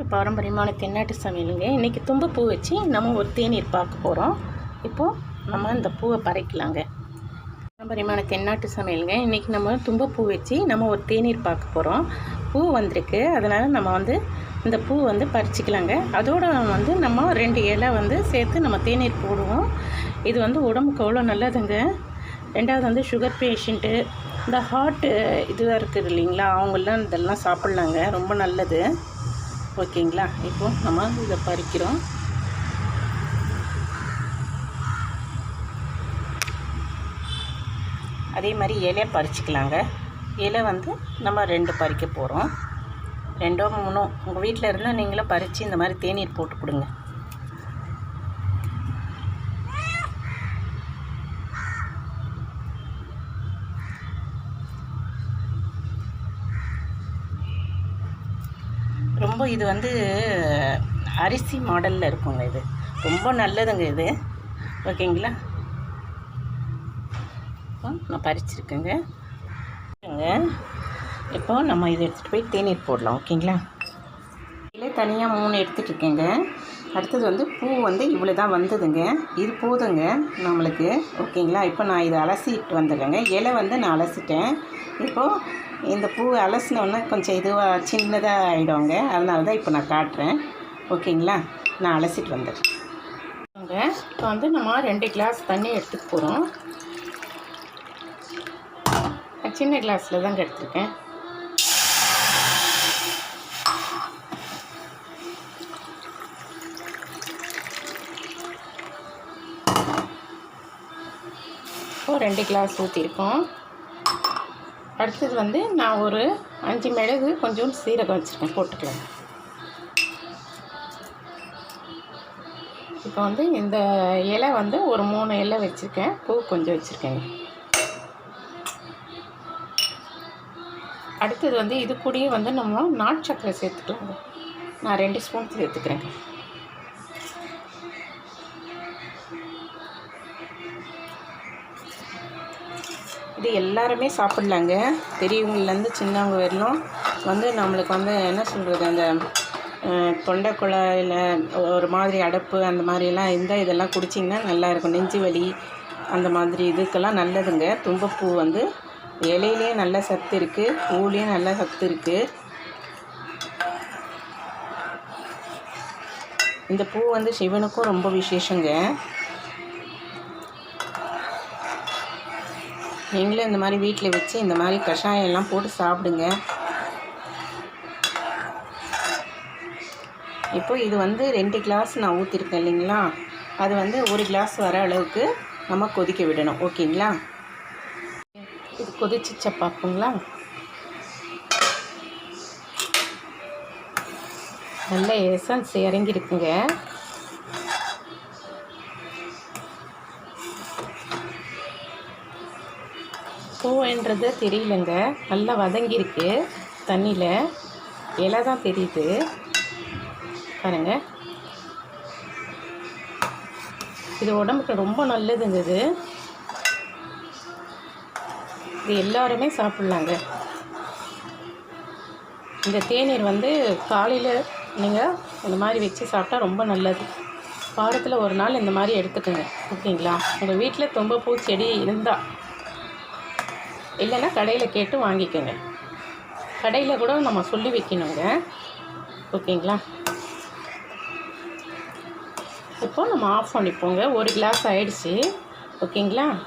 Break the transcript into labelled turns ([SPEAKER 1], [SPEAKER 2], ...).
[SPEAKER 1] To பாரம்பரியமான தென்னாட்டு சமையலுங்க? இன்றைக்கி தும்பப்பூ வச்சு நம்ம ஒரு தேநீர் பார்க்க போகிறோம் இப்போது நம்ம இந்த பூவை பறிக்கலாங்க. பாரம்பரியமான தென்னாட்டு சமையலுங்க? இன்றைக்கி நம்ம தும்பப்பூ வச்சு நம்ம ஒரு தேநீர் பார்க்க போகிறோம் பூ வந்திருக்கு. அதனால் நம்ம வந்து இந்த பூ வந்து பறிச்சிக்கலாங்க. அதோட வந்து நம்ம ரெண்டு இலை வந்து சேர்த்து நம்ம தேநீர் போடுவோம். இது வந்து உடம்புக்கு அவ்வளோ நல்லதுங்க. ரெண்டாவது வந்து சுகர் பேஷண்ட்டு இந்த ஹார்ட்டு இதுவாக இருக்குது இல்லைங்களா? அவங்களாம் இதெல்லாம் சாப்பிட்லாங்க. ரொம்ப நல்லது. ஓகேங்களா? இப்போ நம்ம இதை பறிக்கிறோம். அதே மாதிரி இலையை பறிச்சுக்கலாங்க. இலை வந்து நம்ம ரெண்டு பறிக்க போகிறோம் ரெண்டோ மூணோ உங்கள் வீட்டில் இருந்தால் நீங்களும் பறித்து இந்த மாதிரி தேநீர் போட்டு கொடுங்க. ரொம்ப இது வந்து அரிசி மாடலில் இருக்குங்க இது. ரொம்ப நல்லதுங்க இது. ஓகேங்களா? நான் பறிச்சிருக்கேங்க. இப்போ நம்ம இதை எடுத்துகிட்டு போய் தேநீர் போடலாம். ஓகேங்களா? தனியாக மூணு எடுத்துகிட்டு இருக்கேங்க அடுத்தது வந்து பூ வந்து இவ்வளோ தான் வந்ததுங்க. இது போதுங்க நம்மளுக்கு. ஓகேங்களா? இப்போ நான் இதை அலசிட்டு வந்துடுறேங்க. இலை வந்து நான் அலசிட்டேன். இப்போது இந்த பூ அலசினோடனே கொஞ்சம் இதுவாக சின்னதாக ஆகிடுவாங்க அதனால தான் இப்போ நான் காட்டுறேன். ஓகேங்களா? நான் அலசிட்டு வந்துடுறேன் இப்போ வந்து நம்ம ரெண்டு கிளாஸ் தண்ணி எடுத்துக்க போகிறோம் சின்ன கிளாஸில் தாங்க எடுத்துருக்கேன். இப்போ ரெண்டு கிளாஸ் ஊற்றிருக்கோம் அடுத்தது வந்து நான் ஒரு அஞ்சு மிளகு கொஞ்சம் சீரகம் வச்சுருக்கேன் போட்டுக்கலாம். இப்போ வந்து இந்த இலை வந்து ஒரு மூணு இலை வச்சுருக்கேன் பூ கொஞ்சம் வச்சுருக்கேங்க. அடுத்தது வந்து இது கூடயே வந்து நம்ம நாட்டு சக்கரை சேர்த்துக்கலாங்க நான் ரெண்டு ஸ்பூன் சேர்த்துக்கிறேங்க இது எல்லாருமே சாப்பிட்லாங்க. பெரியவங்கள்லேருந்து சின்னவங்க வரலும். வந்து நம்மளுக்கு வந்து என்ன சொல்கிறது அந்த தொண்டை குழாயில் ஒரு மாதிரி அடப்பு அந்த மாதிரிலாம் இருந்தால் இதெல்லாம் குடிச்சிங்கன்னா நல்லாயிருக்கும் நெஞ்சு வலி அந்த மாதிரி இதுக்கெல்லாம் நல்லதுங்க. தும்பப்பூ வந்து இலையிலேயே நல்ல சத்து இருக்குது பூலேயும் நல்ல சத்து இருக்குது இந்த பூ வந்து சிவனுக்கும் ரொம்ப விசேஷங்க. நீங்களும் இந்த மாதிரி வீட்டில் வச்சு இந்த மாதிரி கஷாயம் எல்லாம் போட்டு சாப்பிடுங்க. இப்போ இது வந்து ரெண்டு கிளாஸ் நான் ஊற்றிருக்கேன் இல்லைங்களா? அது வந்து ஒரு கிளாஸ் வர அளவுக்கு நம்ம கொதிக்க விடணும். ஓகேங்களா? இது கொதிச்சிச்ச பார்ப்போங்களா? நல்ல எசன்ஸ் இறங்கியிருக்குங்க பூன்றது தெரியலங்க. நல்லா வதங்கியிருக்கு. தண்ணியில் இலை தான் தெரியுது. பாருங்க. இது உடம்புக்கு ரொம்ப நல்லதுங்க இது. இது எல்லாருமே சாப்பிட்லாங்க. இந்த தேநீர் வந்து காலையில் நீங்கள் இந்த மாதிரி வச்சு சாப்பிட்டா ரொம்ப நல்லது. வாரத்தில் ஒரு நாள் இந்த மாதிரி எடுத்துக்கோங்க. ஓகேங்களா? உங்கள் வீட்டில் தும்பப்பூ செடி இருந்தால் இல்லைன்னா கடையில் கேட்டு வாங்கிக்கோங்க. கடையில் கூட நம்ம சொல்லி வைக்கணுங்க. ஓகேங்களா? இப்போ நம்ம ஆஃப் பண்ணிப்போங்க. ஒரு கிளாஸ் ஆயிடுச்சு. ஓகேங்களா?